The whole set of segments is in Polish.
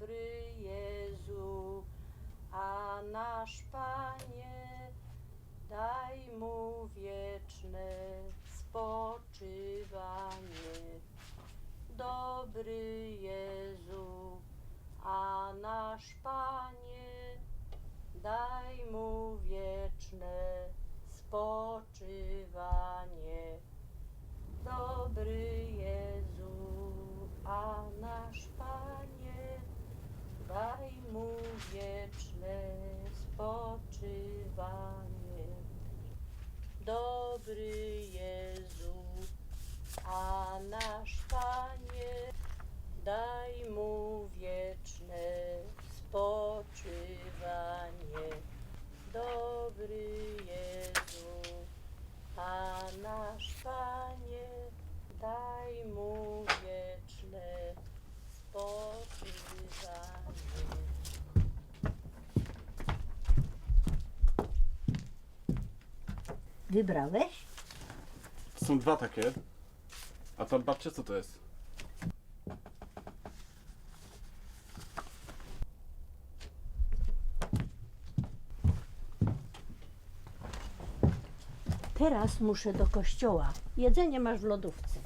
Dobry Jezu, a nasz Panie, daj mu wieczne spoczywanie. Dobry Jezu, a nasz Panie, daj mu wieczne spoczywanie. Daj mu wieczne spoczywanie. Dobry Jezu, a nasz Panie, daj mu wieczne spoczywanie. Dobry Jezu, a nasz Panie, daj mu wieczne. Wybrałeś? Są dwa takie. A tam babcia co to jest? Teraz muszę do kościoła. Jedzenie masz w lodówce.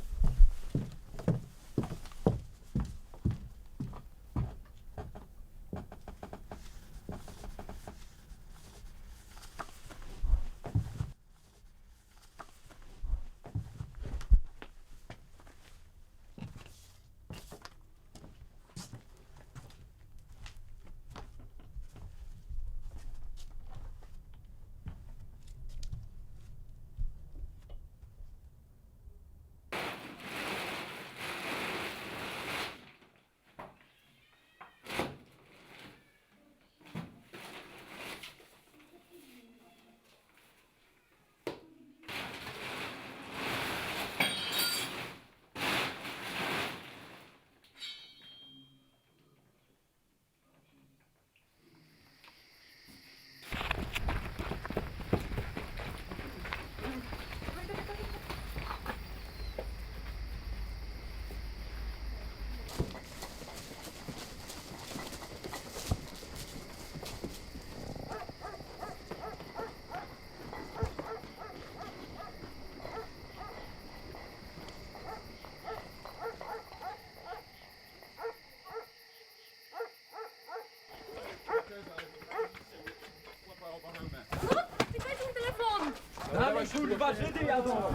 Dawaj kurwa, Żydy jadą!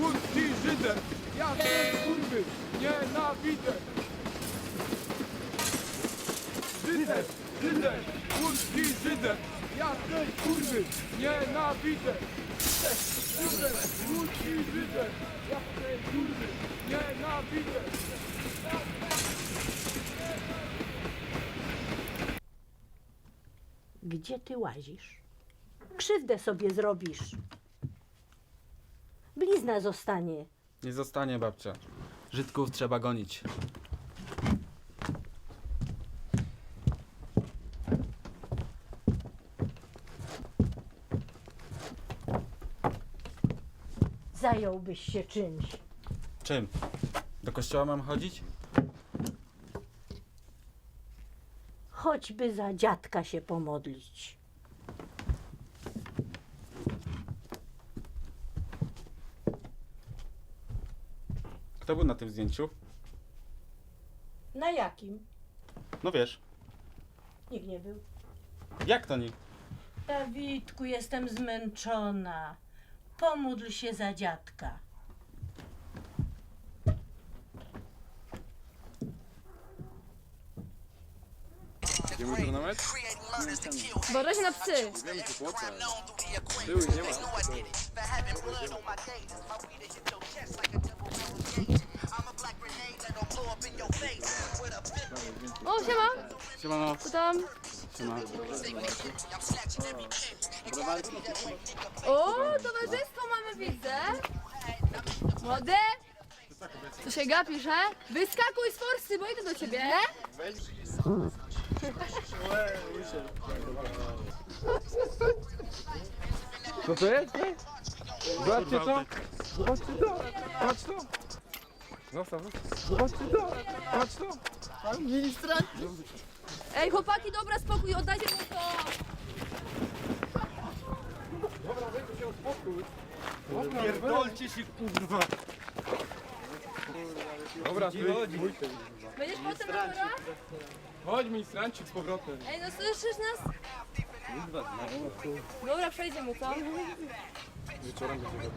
Łódzki Żydem! Ja ten kurwy nienawidzę! Żydem! Żydem! Żydem! Łódzki Żydem! Ja ten kurwy nienawidzę! Gdzie ty łazisz? Krzywdę sobie zrobisz. Blizna zostanie. Nie zostanie babcia. Żydków trzeba gonić. Zająłbyś się czymś. Czym? Do kościoła mam chodzić? Choćby za dziadka się pomodlić. Kto był na tym zdjęciu? Na jakim? No wiesz. Nikt nie był. Jak to nie? Dawidku, jestem zmęczona. Pomódl się za dziadka. Idziemy na mecz? Uważajcie na psy! Były, nie ma. O, siema! Siemano. Co tam? Siema. O, towarzystwo mamy, widzę! Młody! Co się gapisz, he? Wyskakuj z forsy, bo idę do ciebie! Co to jest? Zobaczcie co? Zobaczcie to! Patrz to! Zostaw, zostaw. Zobaczcie to! Patrz to! Ej, chłopaki, dobra, spokój, oddajcie mu to! Pierdolcie się kurwa! Dobra, ty. Będziesz potem górę? Chodź ministrancik z powrotem. Ej, no słyszysz nas? Dobra, przejdziemy, co? Wieczorem będzie